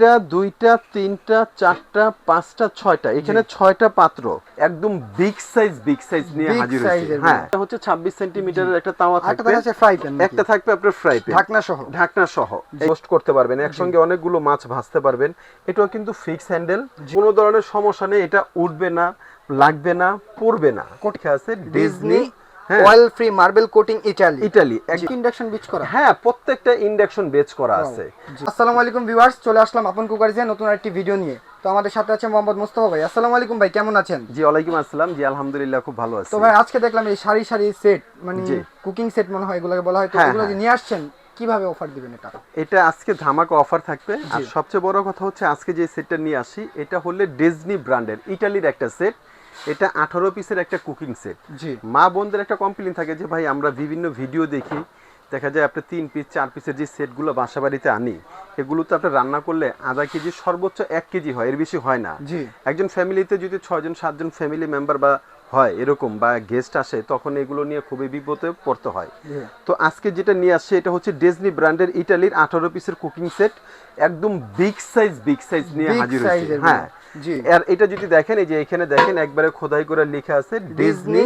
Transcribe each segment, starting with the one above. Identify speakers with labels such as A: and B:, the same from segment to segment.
A: একটা দুইটা তিনটা চারটা পাঁচটা ছয়টা। এখানে ছয়টা পাত্র। একদম বিগ সাইজ বিগ সাইজ নিয়ে হাজির হয়েছে। হ্যাঁ। এটা হচ্ছে ছাব্বিশ সেন্টিমিটারের একটা তাওয়া থাকবে।
B: দেখা ফ্রাই প্যান
A: একটা থাকবে আপনার ফ্রাই প্যান
B: ঢাকনা সহ।
A: ঢাকনা সহ। পোস্ট করতে পারবেন। একসঙ্গে অনেকগুলো মাছ ভাজতে পারবেন। এটাও কিন্তু ফিক্স হ্যান্ডেল কোনো ধরনের সমস্যা নেই। এটা উঠবে না লাগবে না পড়বে না। কোটে আছে? Disney
B: oil free marble coating Italy
A: Italy
B: induction beach করা।
A: হ্যাঁ প্রত্যেকটা ইন্ডাকশন বেচ করা আছে।
B: আসসালামু আলাইকুম ভিউয়ার্স চলে আসলাম আপন কুকারিজে নতুন একটি ভিডিও নিয়ে। তো আমাদের সাথে আছে মোহাম্মদ মুস্তফা ভাই। আসসালামু আলাইকুম ভাই কেমন আছেন?
A: জি ওয়ালাইকুম আসসালাম। জি আলহামদুলিল্লাহ খুব ভালো আছি।
B: তো ভাই আজকে দেখলাম এই সারি সারি সেট মানে। কুকিং সেট মনে হয় এগুলোকে বলা হয়। তো
A: হ্যাঁ,
B: এগুলো
A: হ্যাঁ।
B: নিয়ে আসছেন কীভাবে অফার দিবেন এটা?
A: এটা আজকে ধামাকা অফার থাকবে। আর সবচেয়ে বড় কথা হচ্ছে আজকে যে সেটটা নিয়ে আসি এটা হলে ডিজনি ব্র্যান্ডের ইটালির একটা সেট এটা আঠারো পিসের একটা কুকিং সেট
B: জি।
A: মা বোনদের একটা কমপ্লেন থাকে যে ভাই আমরা বিভিন্ন ভিডিও দেখি দেখা যায় আপনি তিন পিস চার পিসের যে সেটগুলো বাসা বাড়িতে আনি এগুলো তো আপনি রান্না করলে আধা কেজি সর্বোচ্চ এক কেজি হয় এর বেশি হয় না।
B: জি।
A: একজন ফ্যামিলিতে যদি ছয়জন সাতজন ফ্যামিলি মেম্বার বা হয় এরকম বা গেস্ট আসে তখন এগুলো নিয়ে খুবই বিপদে পড়তে হয়। তো আজকে যেটা নিয়ে আসছে এটা হচ্ছে ডেজনি ব্র্যান্ডের ইটালির আঠারো পিসের কুকিং সেট একদম বিগ সাইজ বিগ সাইজ নিয়ে হাজির হয়েছে। হ্যাঁ।
B: জি।
A: আর এটা যদি দেখেন এই যে এখানে দেখেন একবারে খোদাই করে লেখা আছে Disney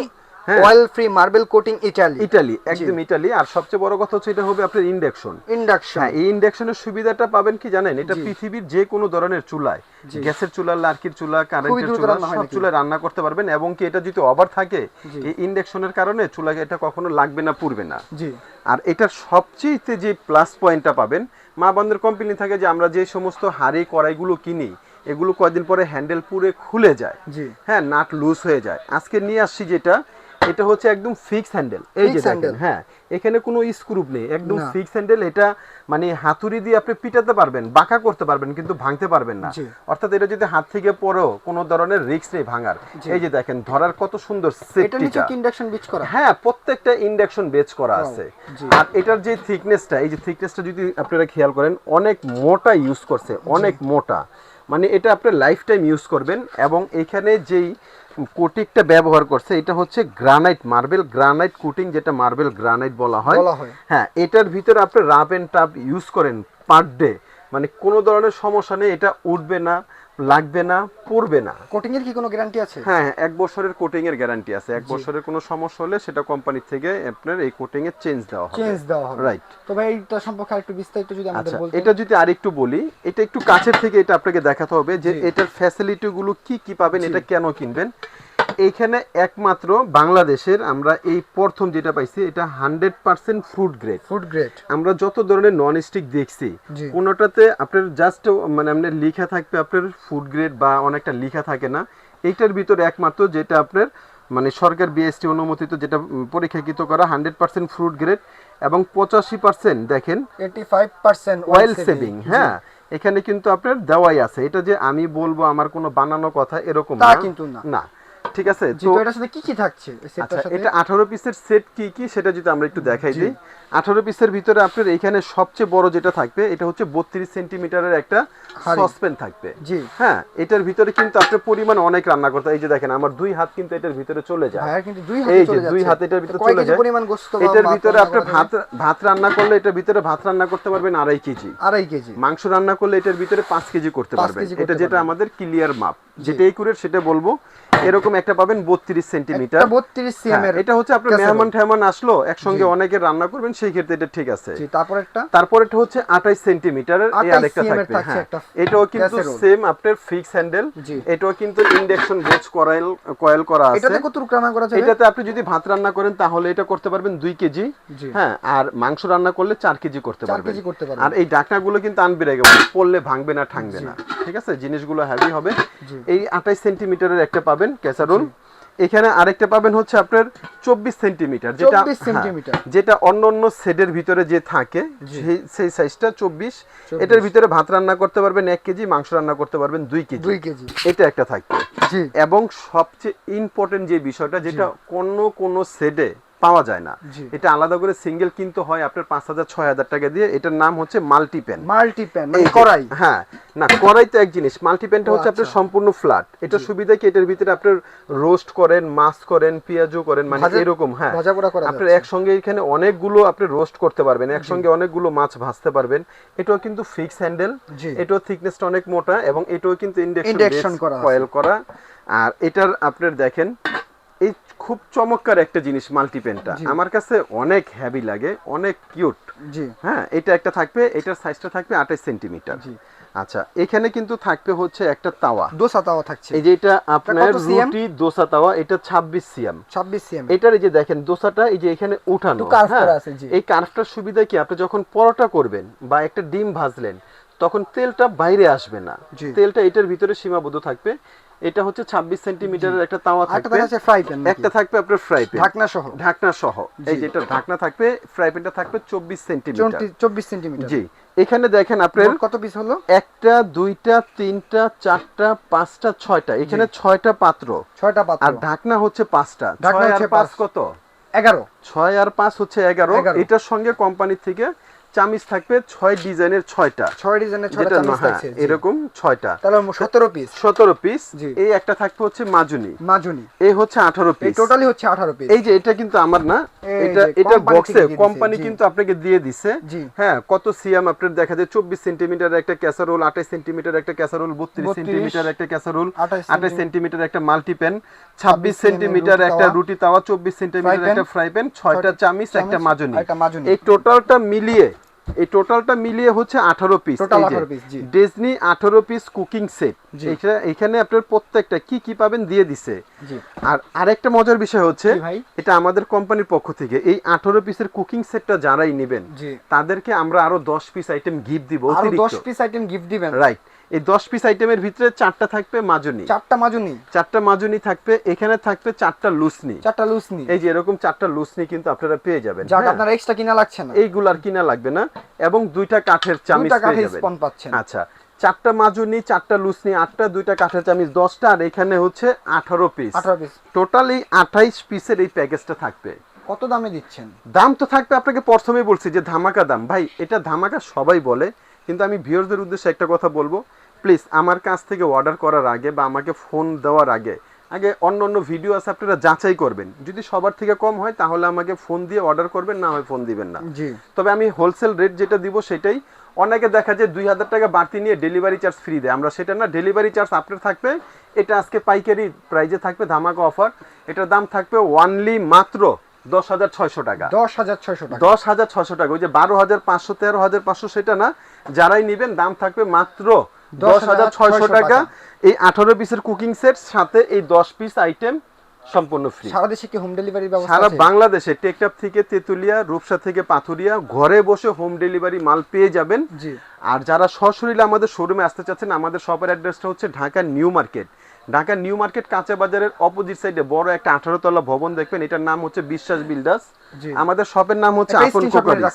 B: oil free marble coating Italy
A: Italy একদম ইটালি আর সবচেয়ে বড় কথা হচ্ছে এটা হবে আপনার ইন্ডাকশন
B: ইন্ডাকশন
A: হ্যাঁ এই ইন্ডাকশনের সুবিধাটা পাবেন কি জানেন? এটা পৃথিবীর যে কোনো ধরনের চুলায় গ্যাসের চুলা লার্কির চুলা কারেন্টের চুলা
B: রান্না
A: সব? চুলায় রান্না করতে পারবেন। এবং কি এটা যদি ওভার থাকে। এই ইন্ডাকশনের কারণে চুলাকে এটা কখনো লাগবে না পুড়বে না।
B: জি।
A: আর এটার সবচেয়ে যে প্লাস পয়েন্টটা পাবেন মা বান্ধবের কোম্পানি থাকে যে আমরা যে সমস্ত হাড়ি কড়াইগুলো কিনি এগুলো কয়দিন পরে হ্যান্ডেল পুরে খুলে যায়। হ্যাঁ নাট লুজ হয়ে যায়। আজকে নিয়ে আসছি যেটা এটা হচ্ছে একদম ফিক্স হ্যান্ডেল। এই যে দেখেন হ্যাঁ এখানে কোনো স্ক্রুপ নেই একদম ফিক্স হ্যান্ডেল। এটা মানে হাতুড়ি দিয়ে আপনি পিটাতে পারবেন বাঁকা করতে পারবেন কিন্তু ভাঙতে পারবেন না। অর্থাৎ এটা যদি হাত থেকে পড়েও কোনো ধরনের রিস্ক নেই ভাঙার। এই যে দেখেন ধরার কত সুন্দর সেফটিটা
B: ইন্ডাকশন বিচ করা?
A: হ্যাঁ প্রত্যেকটা ইন্ডাকশন বেচ করা আছে। আর এটার যে থিকনেসটা এই যে থিকনেসটা যদি আপনারা খেয়াল করেন অনেক মোটা ইউজ করছে অনেক মোটা। মানে এটা আপনার লাইফ টাইম ইউজ করবেন এবং এখানে যেই কোটিংটা ব্যবহার করছে এটা হচ্ছে গ্রানাইট মার্বেল গ্রানাইট কোটিং যেটা মার্বেল গ্রানাইট বলা হয়।
B: হ্যাঁ।
A: এটার ভিতরে আপনি রাব এন্ড টাপ ইউজ করেন পার ডে মানে কোনো ধরনের সমস্যা নেই এটা উঠবে না। লাগবে না পড়বে না।
B: কোটিং এর কি কোনো গ্যারান্টি আছে?
A: হ্যাঁ হ্যাঁ, এক বছরের কোটিং এর গ্যারান্টি আছে। এক বছরের কোনো সমস্যা হলে সেটা কোম্পানি থেকে আপনার এই কোটিং এর চেঞ্জ দেওয়া হবে।
B: চেঞ্জ দেওয়া হবে।
A: রাইট
B: তো ভাই এটা সম্পর্কে আরেকটু বিস্তারিত যদি আমাদের
A: আচ্ছা
B: বলতেন।
A: এটা যদি আরেকটু বলি এটা একটু কাছের থেকে এটা আপনাকে দেখাতে হবে যে এটার ফ্যাসিলিটি গুলো কি কি পাবেন এটা কেন কিনবেন? এইখানে একমাত্র বাংলাদেশের আমরা এই প্রথম যেটা পাইছি এটা hundred percent food grade
B: food grade
A: আমরা যত ধরনের নন স্টিক দেখছি। কোনোটাতে আপনার জাস্ট মানে আপনার লেখা থাকবে আপনার ফুড গ্রেড বা অনেকটা লেখা থাকে না। এইটার ভিতরে একমাত্র যেটা আপনার মানে সরকার বিএসটি অনুমোদিত যেটা পরীক্ষাকৃত করা হান্ড্রেড পার্সেন্ট ফ্রুট গ্রেড এবং পঁচাশি পার্সেন্ট দেখেন
B: 85%
A: অয়েল সেভিং হ্যাঁ। এখানে কিন্তু আপনার দেওয়াই আছে। এটা যে আমি বলব আমার কোনো বানানো কথা এরকম না।
B: কিন্তু না।
A: ঠিক আছে? তো
B: এটার সাথে কি কি থাকছে? এই
A: আচ্ছা
B: সেটটার সাথে?
A: এটা আঠারো পিসের সেট কি কি? সেটা যদি আমরা একটু দেখাই দিই। আঠারো পিসের ভিতরে আপনার এখানে সবচেয়ে বড় যেটা থাকবে এটা হচ্ছে বত্রিশ সেন্টিমিটারের একটা সসপেন থাকবে।
B: জি।
A: হ্যাঁ এটার ভিতরে কিন্তু আপনার পরিমাণ অনেক রান্না করতে এই যে দেখেন আমার দুই হাত কিন্তু এটার ভিতরে চলে যায়।
B: দুই
A: এই যে দুই হাত এটার ভিতরে চলে যায়। এটার ভিতরে আপনি ভাত ভাত রান্না করলে এটার ভিতরে ভাত রান্না করতে পারবেন আড়াই কেজি।
B: আড়াই কেজি।
A: মাংস রান্না করলে এটার ভিতরে পাঁচ কেজি করতে পারবেন। এটা যেটা আমাদের ক্লিয়ার মাপ যেটা একুরেট সেটা বলব। এরকম একটা পাবেন বত্রিশ সেন্টিমিটার
B: এটা 32 সিএম
A: হ্যাঁ, এটা হচ্ছে আপনার মেহমান ঠেহমান আসলো একসঙ্গে অনেকে রান্না করবেন সেই ক্ষেত্রে এটা ঠিক আছে।
B: তারপর একটা?
A: তারপর এটা হচ্ছে আঠাইশ সেন্টিমিটারের এই আরেকটা থাকবে হ্যাঁ। এটাও কিন্তু। সেম আপনার ফিক্স হ্যান্ডেল এটাও কিন্তু ইন্ডাকশন বেচ কয়েল কয়েল করা আছে।
B: এটাতে কত রান্না করা যাবে?
A: এটাতে আপনি যদি ভাত রান্না করেন তাহলে এটা করতে পারবেন দুই কেজি হ্যাঁ। আর মাংস রান্না করলে চার কেজি করতে পারবেন।
B: কেজি করতে পারবেন।
A: আর এই ডাকনাগুলো কিন্তু আনবিরেগেবল পড়লে ভাঙবে না ঠাংবে না। ঠিক আছে? জিনিসগুলো হেভি হবে। এই আঠাইশ সেন্টিমিটারের একটা পাবেন ক্যাসারোল এখানে আরেকটা পাবেন হচ্ছে আপনার চব্বিশ সেন্টিমিটার যেটা
B: 24
A: হ্যাঁ। যেটা অন্য অন্য সেডের ভিতরে যে থাকে সেই সেই সাইজটা চব্বিশ। এটার ভিতরে ভাত রান্না করতে পারবেন এক কেজি মাংস রান্না করতে পারবেন দুই কেজি।
B: দুই কেজি।
A: এটা একটা থাকবে। এবং সবচেয়ে ইম্পর্টেন্ট যে বিষয়টা যেটা কোনো কোনো সেটে পাওয়া যায় না। এটা আলাদা করে সিঙ্গেল কিনতে হয় আপনার পাঁচ হাজার ছয় হাজার টাকা দিয়ে। এটার নাম হচ্ছে মাল্টি পেন
B: মাল্টি প্যান
A: এই
B: মানে কড়াই।
A: হ্যাঁ না কড়াই তো এক জিনিস। মাল্টি পেনটা হচ্ছে আপনার
B: আচ্ছা।
A: সম্পূর্ণ ফ্ল্যাট এটা সুবিধা কি? এটার ভিতরে আপনার রোস্ট করেন মাছ করেন পেঁয়াজও করেন মানে এরকম হ্যাঁ। আপনার একসঙ্গে এখানে অনেকগুলো আপনি রোস্ট করতে পারবেন একসঙ্গে অনেকগুলো মাছ ভাজতে পারবেন। এটাও কিন্তু ফিক্স হ্যান্ডেল। এটাও থিকনেসটা অনেক মোটা এবং এটাও কিন্তু ইন্ডাকশন। কয়েল করা। আর এটার আপনার দেখেন এই খুব চমৎকার একটা জিনিস মাল্টি পেনটা আমার কাছে অনেক হ্যাভি লাগে অনেক কিউট
B: জি।
A: হ্যাঁ এটা একটা থাকবে এটার সাইজটা থাকবে আঠাশ সেন্টিমিটার।
B: জি।
A: আচ্ছা এখানে কিন্তু থাকবে হচ্ছে একটা তাওয়া।
B: দোসা তাওয়া থাকছে।
A: এই যে এটা আপনার রুটি দোসা তাওয়া এটা ছাব্বিশ সিএম
B: ছাব্বিশ সিএম
A: এটার এই যে দেখেন দোসাটা এই যে এখানে উঠানো। হ্যাঁ?
B: করা আছে, জি।
A: এই কার্ভটার সুবিধা কি? আপনি যখন পরোটা করবেন বা একটা ডিম ভাজলেন তখন তেলটা বাইরে আসবে না। তেলটা এটার ভিতরে সীমাবদ্ধ থাকবে। এটা হচ্ছে ছাব্বিশ সেন্টিমিটারের একটা তাওয়া থাকবে।
B: যাচ্ছে ফ্রাই প্যান
A: একটা থাকবে আপনার ফ্রাই প্যান
B: ঢাকনা সহ।
A: ঢাকনা সহ। এই
B: জি।
A: যেটা ঢাকনা থাকবে ফ্রাই প্যানটা থাকবে চব্বিশ সেন্টিমিটার।
B: চব্বিশ সেন্টিমিটার।
A: জি। এখানে দেখেন আপনার
B: কত পিস হলো?
A: একটা দুইটা তিনটা চারটা পাঁচটা ছয়টা। এখানে ছয়টা পাত্র।
B: ছয়টা পাত্র।
A: আর ঢাকনা হচ্ছে পাঁচটা।
B: ঢাকনা হচ্ছে
A: পাঁচ। কত?
B: এগারো।
A: ছয় আর পাঁচ হচ্ছে এগারো।
B: এগারো।
A: এটার সঙ্গে কোম্পানি থেকে চামিচ থাকবে ছয় ডিজাইনের ছয়টা।
B: ছয় ডিজাইনের ছয়টা
A: যেটা হ্যাঁ,
B: থাকছে
A: এরকম ছয়টা।
B: তাহলে সতেরো পিস
A: সতেরো পিস এই একটা থাকবে হচ্ছে মাজুনি।
B: মাজুনি।
A: এই হচ্ছে আঠারো
B: এই
A: পিস
B: টোটালি হচ্ছে আঠারো পিস
A: এই যে এটা কিন্তু আমার না এটা এটা বক্সে কোম্পানি কিন্তু আপনাকে দিয়ে দিছে। হ্যাঁ কত সিএম আপনার দেখা যায় চব্বিশ সেন্টিমিটার একটা ক্যাসারোল আঠাশ সেন্টিমিটার একটা ক্যাসারোল বত্রিশ
B: 32
A: সেন্টিমিটার একটা ক্যাসারোল
B: 28
A: আঠাশ সেন্টিমিটার একটা মাল্টিপ্যান ছাব্বিশ
B: 26
A: সেন্টিমিটার একটা রুটি তাওয়া চব্বিশ সেন্টিমিটার একটা ফ্রাই প্যান ছয়টা চামিচ
B: চামিচ,
A: একটা মাজনি।
B: একটা মাজনি।
A: এই টোটালটা মিলিয়ে এই টোটালটা মিলিয়ে হচ্ছে আঠারো পিস
B: Total 18 piece, জি।
A: ডিজনি আঠারো পিস কুকিং সেট। এখানে আপনার প্রত্যেকটা কি কি পাবেন দিয়ে দিছে।
B: জি।
A: আর আরেকটা মজার বিষয় হচ্ছে
B: ভাই।
A: এটা আমাদের কোম্পানির পক্ষ থেকে এই আঠারো পিসের কুকিং সেটটা যারাই নেবেন
B: জি।
A: তাদেরকে আমরা আরও দশ পিস আইটেম গিফট দিব
B: আরও দশ পিস আইটেম গিফট দিবেন।
A: রাইট এই দশ পিস আইটেমের ভিতরে চারটা থাকবে মাজনি।
B: চারটা মাজুনি।
A: চারটা মাজনি থাকবে এখানে থাকবে চারটা লুসনি।
B: চারটা লুসনি।
A: এই যে এরকম চারটা লুসনি কিন্তু আপনারা পেয়ে যাবেন।
B: যাক
A: হ্যাঁ?
B: আপনার এক্সট্রা কিনা লাগছে না।
A: এইগুলো আর কিনা লাগবে না এবং দুইটা কাঠের চামিচ পেয়ে যাবেন।
B: পাচ্ছেন।
A: আচ্ছা চারটা মাজনি চারটা লুসনি আটটা দুইটা কাঠের চামিচ দশটা আর এখানে হচ্ছে আঠারো পিস
B: আঠারো পিস
A: টোটাল এই আঠাইশ পিসের এই প্যাকেজটা থাকবে।
B: কত দামে দিচ্ছেন?
A: দাম তো থাকবে আপনাকে প্রথমে বলছি যে ধামাকা দাম। ভাই এটা ধামাকা সবাই বলে কিন্তু আমি ভিউয়ারদের উদ্দেশ্যে একটা কথা বলব। প্লিজ আমার কাছ থেকে অর্ডার করার আগে বা আমাকে ফোন দেওয়ার আগে আগে অন্য অন্য ভিডিও আছে আপনারা যাচাই করবেন। যদি সবার থেকে কম হয় তাহলে আমাকে ফোন দিয়ে অর্ডার করবেন না হয় ফোন দিবেন না।
B: জি।
A: তবে আমি হোলসেল রেট যেটা দিব সেটাই অনেকে দেখা যায় দুই হাজার টাকা বাড়তি নিয়ে ডেলিভারি চার্জ ফ্রি দেয়। আমরা সেটা না ডেলিভারি চার্জ আপনার থাকবে এটা আজকে পাইকারি প্রাইজে থাকবে ধামাকা অফার এটার দাম থাকবে ওয়ানলি মাত্র দশ হাজার ছয়শো টাকা।
B: দশ হাজার ছয়শো টাকা।
A: দশ হাজার ছশো টাকা ওই যে বারো হাজার পাঁচশো তেরো হাজার পাঁচশো সেটা না যারাই নিবেন দাম থাকবে মাত্র দশ হাজার ছয়শো টাকা। এই আঠারো পিসের কুকিং সেট সাথে এই দশ পিস আইটেম সম্পূর্ণ ফ্রি
B: সারা দেশে কি হোম ডেলিভারি ব্যবস্থা
A: সারা বাংলাদেশে টেকটাপ থেকে তেতুলিয়া রূপসা থেকে পাথুরিয়া ঘরে বসে হোম ডেলিভারি মাল পেয়ে যাবেন।
B: জি।
A: আর যারা সশরীরে আমাদের শোরুমে আসতে চাচ্ছেন আমাদের শপের অ্যাড্রেসটা হচ্ছে Dhaka new market. Dhaka new market কাঁচা বাজারের অপোজিট সাইডে বড় একটা আঠারো তলা ভবন দেখবেন। এটার নাম হচ্ছে বিশ্বাস বিল্ডার্স আমাদের শপের নাম হচ্ছে আপন কোকারিস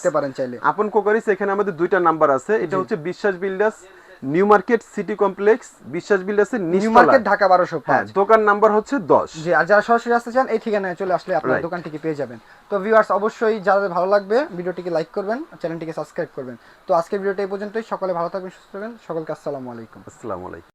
A: আপন কোকারিস এখানে আমাদের দুইটা নাম্বার আছে। এটা হচ্ছে Biswas builders new market city complex Biswas বিল্ডার্সের
B: new market Dhaka বারোশো
A: হ্যাঁ দোকান নাম্বার হচ্ছে দশ।
B: জি আর যারা সরাসরি আসতে চান এই ঠিকানায় চলে আসলে আপনার
A: দোকানটিকে
B: দোকান থেকে পেয়ে যাবেন। তো ভিউয়ার্স অবশ্যই যাদের ভালো লাগবে ভিডিওটিকে লাইক করবেন চ্যানেলটিকে সাবস্ক্রাইব করবেন। তো আজকের ভিডিওটা এই পর্যন্তই। সকলে ভালো থাকবেন সুস্থ থাকবেন। সকলকে আসসালামু আলাইকুম।
A: আসসালামু আলাইকুম।